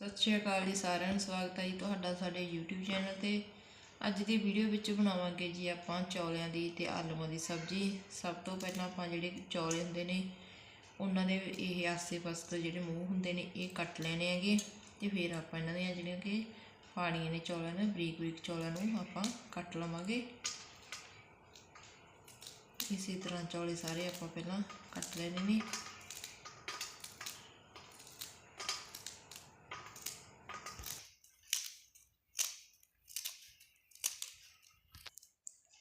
ਸਤਿ ਸ਼੍ਰੀ ਅਕਾਲ ਜੀ ਸਾਰਿਆਂ ਨੂੰ, ਸਵਾਗਤ ਹੈ ਜੀ ਤੁਹਾਡਾ ਸਾਡੇ YouTube ਚੈਨਲ ਤੇ। ਅੱਜ ਦੀ ਵੀਡੀਓ ਵਿੱਚ ਬਣਾਵਾਂਗੇ ਜੀ ਆਪਾਂ ਚੌਲਿਆਂ ਦੀ ਤੇ ਆਲੂਆਂ ਦੀ ਸਬਜ਼ੀ। ਸਭ ਤੋਂ ਪਹਿਲਾਂ ਆਪਾਂ ਜਿਹੜੇ ਚੌਲੇ ਹੁੰਦੇ ਨੇ, ਉਹਨਾਂ ਦੇ ਇਹ ਆਸੇ-ਪਾਸੇ ਤੋਂ ਜਿਹੜੇ ਮੂੰਹ ਹੁੰਦੇ ਨੇ, ਇਹ ਕੱਟ ਲੈਣੇ ਹੈਗੇ। ਤੇ ਫਿਰ ਆਪਾਂ ਇਹਨਾਂ ਦੀਆਂ ਜਿਹੜੀਆਂ ਕਿ ਫਾੜੀਆਂ ਨੇ ਚੌਲਿਆਂ ਨੇ ਬਰੀਕ-ਬਰੀਕ ਚੌਲਿਆਂ ਨੂੰ ਆਪਾਂ ਕੱਟ ਲਵਾਂਗੇ। ਇਸੇ ਤਰ੍ਹਾਂ ਚੌਲੇ ਸਾਰੇ ਆਪਾਂ ਪਹਿਲਾਂ ਕੱਟ ਲੈਣੇ ਨੇ।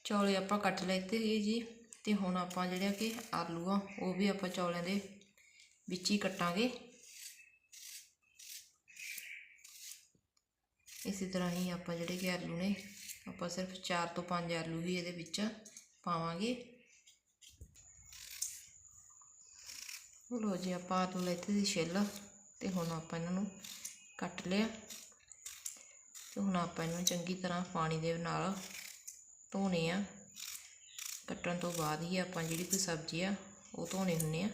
ਚੌਲੇ ਆਪਾਂ ਕੱਟ ਲੈਤੇ ਸੀ ਜੀ, ਤੇ ਹੁਣ ਆਪਾਂ ਜਿਹੜਾ ਕਿ ਆਲੂ ਆ, ਉਹ ਵੀ ਆਪਾਂ ਚੌਲਿਆਂ ਦੇ ਵਿੱਚ ਹੀ ਕੱਟਾਂਗੇ। ਇਸੇ ਤਰ੍ਹਾਂ ਹੀ ਆਪਾਂ ਜਿਹੜੇ ਕਿ ਆਲੂ ਨੇ, ਆਪਾਂ ਸਿਰਫ 4 ਤੋਂ 5 ਆਲੂ ਹੀ ਇਹਦੇ ਵਿੱਚ ਪਾਵਾਂਗੇ। ਲੋ ਜੀ, ਆਪਾਂ ਆਲੂ ਲੈਤੇ ਸੀ ਛਿੱਲ, ਤੇ ਹੁਣ ਆਪਾਂ ਇਹਨਾਂ ਨੂੰ ਕੱਟ ਲਿਆ। ਤੇ ਹੁਣ ਆਪਾਂ ਇਹਨੂੰ ਚੰਗੀ ਤਰ੍ਹਾਂ ਪਾਣੀ ਦੇ ਨਾਲ ਧੋਣੇ ਆ। ਕੱਟਣ ਤੋਂ ਬਾਅਦ ਹੀ ਆਪਾਂ ਜਿਹੜੀ ਕੋਈ ਸਬਜ਼ੀ ਆ, ਉਹ ਧੋਣੇ ਹੁੰਨੇ ਆ।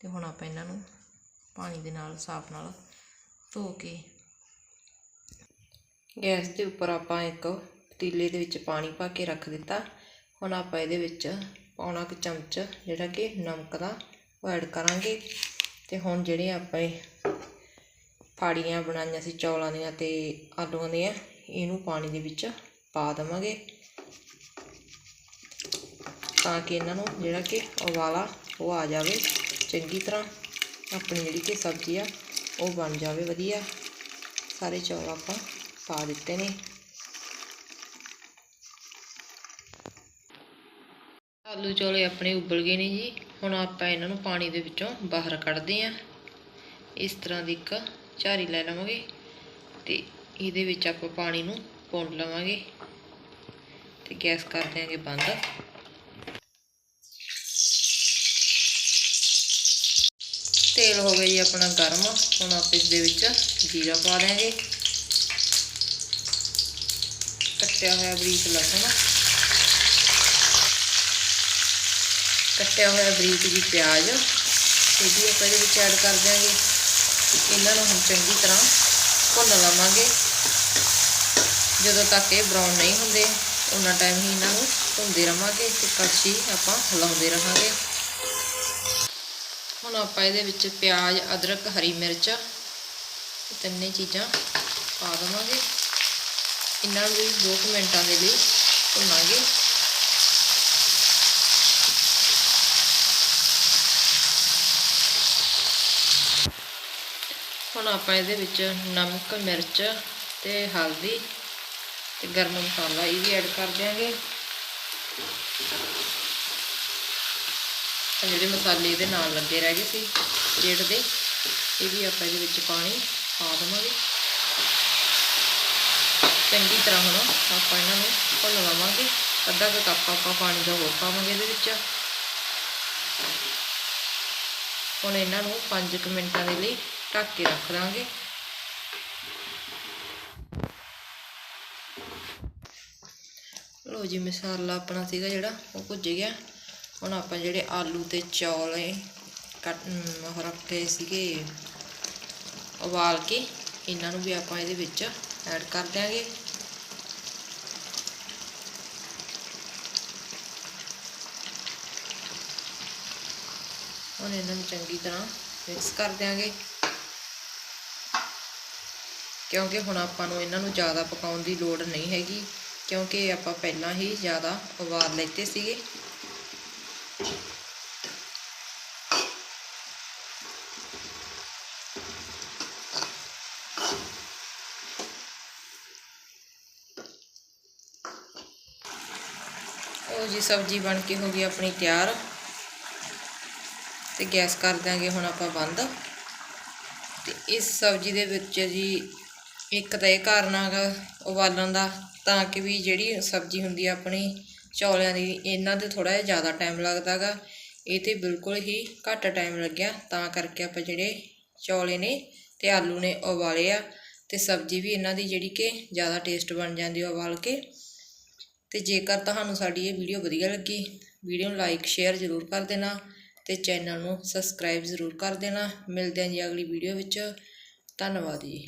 ਤੇ ਹੁਣ ਆਪਾਂ ਇਹਨਾਂ ਨੂੰ ਪਾਣੀ ਦੇ ਨਾਲ, ਸਾਫ਼ ਨਾਲ ਧੋ ਕੇ ਗੈਸ ਦੇ ਉੱਪਰ ਆਪਾਂ ਇੱਕ ਪਤੀਲੇ ਦੇ ਵਿੱਚ ਪਾਣੀ ਪਾ ਕੇ ਰੱਖ ਦਿੱਤਾ। ਹੁਣ ਆਪਾਂ ਇਹਦੇ ਵਿੱਚ ਪੌਣਾ ਕੁ ਚਮਚ ਜਿਹੜਾ ਕਿ ਨਮਕ ਦਾ ਉਹ ਐਡ ਕਰਾਂਗੇ। ਤੇ ਹੁਣ ਜਿਹੜੇ ਆਪਾਂ ਇਹ ਫਾੜੀਆਂ ਬਣਾਈਆਂ ਸੀ ਚੌਲਾਂ ਦੀਆਂ ਤੇ ਆਲੂਆਂ ਦੀਆਂ, ਇਹਨੂੰ ਪਾਣੀ ਦੇ ਵਿੱਚ ਪਾ ਦੇਵਾਂਗੇ। ਤਾਂ ਕਿ ਇਹਨਾਂ ਨੂੰ, ਜਿਹੜਾ ਕਿ ਉਬਾਲਾ ਉਹ ਆ ਜਾਵੇ, ਚੰਗੀ ਤਰ੍ਹਾਂ ਆਪਣੀ ਜਿਹੜੀ ਕਿ ਸਬਜ਼ੀ ਆ, ਉਹ ਬਣ ਜਾਵੇ, ਵਧੀਆ। ਸਾਰੇ ਚੌਲ ਆਪਾਂ ਪਾ ਦਿੱਤੇ ਨੇ। ਆਲੂ ਚੌਲੇ ਆਪਣੇ ਉਬਲ ਗਏ ਨੇ ਜੀ। ਹੁਣ ਆਪਾਂ ਇਹਨਾਂ ਨੂੰ ਪਾਣੀ ਦੇ ਵਿੱਚੋਂ ਬਾਹਰ ਕੱਢਦੇ ਆਂ ਇਸ ਤਰ੍ਹਾਂ ਦੀ ਇੱਕ ਝਾਰੀ ਲੈ ਲਵਾਂਗੇ ਤੇ ਇਹਦੇ ਵਿੱਚ ਆਪਾਂ ਪਾਣੀ ਨੂੰ ਪੁੰਨ ਲਵਾਂਗੇ ਤੇ ਗੈਸ ਕਰ ਦਿਆਂਗੇ ਬੰਦ। ਤੇਲ ਹੋ ਗਿਆ ਜੀ ਆਪਣਾ ਗਰਮ। ਹੁਣ ਆਪਾਂ ਇਸ ਦੇ ਵਿੱਚ ਜੀਰਾ ਪਾ ਦਿਆਂਗੇ। ਕੱਟਿਆ ਹੋਇਆ ਬਰੀਕ ਲਸਣ। ਕੱਟਿਆ ਹੋਇਆ ਬਰੀਕ ਜੀ ਪਿਆਜ਼। ਇਹ ਵੀ ਆਪਾਂ ਇਹਦੇ ਵਿੱਚ ਐਡ ਕਰ ਦਿਆਂਗੇ। ਇਹਨਾਂ ਨੂੰ ਹੁਣ ਚੰਗੀ ਤਰ੍ਹਾਂ ਭੁੰਨ ਲਵਾਂਗੇ। ਜਦੋਂ ਤੱਕ ਇਹ ਬਰਾਊਨ ਨਹੀਂ ਹੁੰਦੇ ਉਹਨਾਂ ਟਾਈਮ ਹੀ ਇਹਨਾਂ ਨੂੰ ਭੁੰਨਦੇ ਰਵਾਂਗੇ ਤੇ ਕੜਛੀ ਆਪਾਂ ਹਿਲਾਉਂਦੇ ਰਹਾਂਗੇ। ਹੁਣ ਆਪਾਂ ਇਹਦੇ ਵਿੱਚ ਪਿਆਜ਼, ਅਦਰਕ, ਹਰੀ ਮਿਰਚ ਤਿੰਨੇ ਚੀਜ਼ਾਂ ਪਾ ਦੇਵਾਂਗੇ। ਇਹਨਾਂ ਨੂੰ ਵੀ 2 ਮਿੰਟਾਂ ਦੇ ਲਈ ਭੁੰਨਾਂਗੇ। ਹੁਣ ਆਪਾਂ ਇਹਦੇ ਵਿੱਚ ਨਮਕ, ਮਿਰਚ ਤੇ ਹਲਦੀ ਤੇ ਗਰਮ ਮਸਾਲਾ ਇਹ ਵੀ ਐਡ ਕਰ ਦਿਆਂਗੇ। ਜਿਹੜੇ ਮਸਾਲੇ ਇਹਦੇ ਨਾਲ ਲੱਗੇ ਰਹਿ ਗਏ ਸੀ ਪਲੇਟ ਦੇ, ਇਹ ਵੀ ਆਪਾਂ ਇਹਦੇ ਵਿੱਚ ਪਾਣੀ ਪਾ ਦੇਵਾਂਗੇ। ਚੰਗੀ ਤਰ੍ਹਾਂ ਹੁਣ ਆਪਾਂ ਇਹਨਾਂ ਨੂੰ ਭੁੰਨ ਲਵਾਂਗੇ, ਅੱਧਾ ਕੁ ਕੱਪ ਆਪਾਂ ਪਾਣੀ ਦਾ ਹੋਰ ਪਾਵਾਂਗੇ ਇਹਦੇ ਵਿੱਚ। ਹੁਣ ਇਹਨਾਂ ਨੂੰ 5 ਮਿੰਟਾਂ ਦੇ ਲਈ ਢੱਕ ਕੇ ਰੱਖ ਦਾਂਗੇ। ਲੋ ਜੀ, ਮਸਾਲਾ ਆਪਣਾ ਸੀਗਾ ਜਿਹੜਾ, ਉਹ ਭੁੱਜ ਗਿਆ। ਹੁਣ ਆਪਾਂ ਜਿਹੜੇ ਆਲੂ ਤੇ ਚੌਲ ਹੈ ਕੱਟ ਉਹ ਰੱਖੇ ਸੀਗੇ, ਉਬਾਲ ਕੇ ਇਹਨਾਂ ਨੂੰ ਵੀ ਆਪਾਂ ਇਹਦੇ ਵਿੱਚ ਐਡ ਕਰ ਦਿਆਂਗੇ। ਹੁਣ ਇਹਨਾਂ ਨੂੰ ਚੰਗੀ ਤਰ੍ਹਾਂ ਮਿਕਸ ਕਰ ਦਿਆਂਗੇ। ਕਿਉਂਕਿ ਹੁਣ ਆਪਾਂ ਨੂੰ ਇਹਨਾਂ ਨੂੰ ਜ਼ਿਆਦਾ ਪਕਾਉਣ ਦੀ ਲੋੜ ਨਹੀਂ ਹੈਗੀ, ਕਿਉਂਕਿ ਆਪਾਂ ਪਹਿਲਾਂ ਹੀ ਜ਼ਿਆਦਾ ਉਬਾਲ ਲੈਤੇ ਸੀਗੇ। ਉਹ ਜੀ, ਸਬਜ਼ੀ ਬਣ ਕੇ ਹੋ ਗਈ ਆਪਣੀ ਤਿਆਰ। ਤੇ ਗੈਸ ਕਰ ਦਾਂਗੇ ਹੁਣ ਆਪਾਂ ਬੰਦ। ਤੇ ਇਸ ਸਬਜ਼ੀ ਦੇ ਵਿੱਚ ਜੀ, ਇੱਕ ਤਾਂ ਇਹ ਕਾਰਨ ਹੈਗਾ ਉਬਾਲਣ ਦਾ, ਤਾਂ ਕਿ ਵੀ ਜਿਹੜੀ ਸਬਜ਼ੀ ਹੁੰਦੀ ਆ ਆਪਣੀ ਚੌਲਿਆਂ ਦੀ, ਇਹਨਾਂ ਤੇ ਥੋੜਾ ਜਿਹਾ ਜ਼ਿਆਦਾ ਟਾਈਮ ਲੱਗਦਾਗਾ ਇਹ ਤੇ ਬਿਲਕੁਲ ਹੀ ਘੱਟ ਟਾਈਮ ਲੱਗਿਆ, ਤਾਂ ਕਰਕੇ ਆਪਾਂ ਜਿਹੜੇ ਚੌਲੇ ਨੇ ਤੇ ਆਲੂ ਨੇ ਉਬਾਲੇ ਆ, ਤੇ ਸਬਜ਼ੀ ਵੀ ਇਹਨਾਂ ਦੀ ਜਿਹੜੀ ਕਿ ਜ਼ਿਆਦਾ ਟੇਸਟ ਬਣ ਜਾਂਦੀ ਉਬਾਲ ਕੇ ਤੇ ਜੇਕਰ ਤੁਹਾਨੂੰ ਸਾਡੀ ਇਹ ਵੀਡੀਓ ਵਧੀਆ ਲੱਗੀ, ਵੀਡੀਓ ਨੂੰ ਲਾਈਕ ਸ਼ੇਅਰ ਜ਼ਰੂਰ ਕਰ ਦੇਣਾ ਤੇ ਚੈਨਲ ਨੂੰ ਸਬਸਕ੍ਰਾਈਬ ਜ਼ਰੂਰ ਕਰ ਦੇਣਾ। ਮਿਲਦੇ ਹਾਂ ਜੀ ਅਗਲੀ ਵੀਡੀਓ ਵਿੱਚ। ਧੰਨਵਾਦ ਜੀ।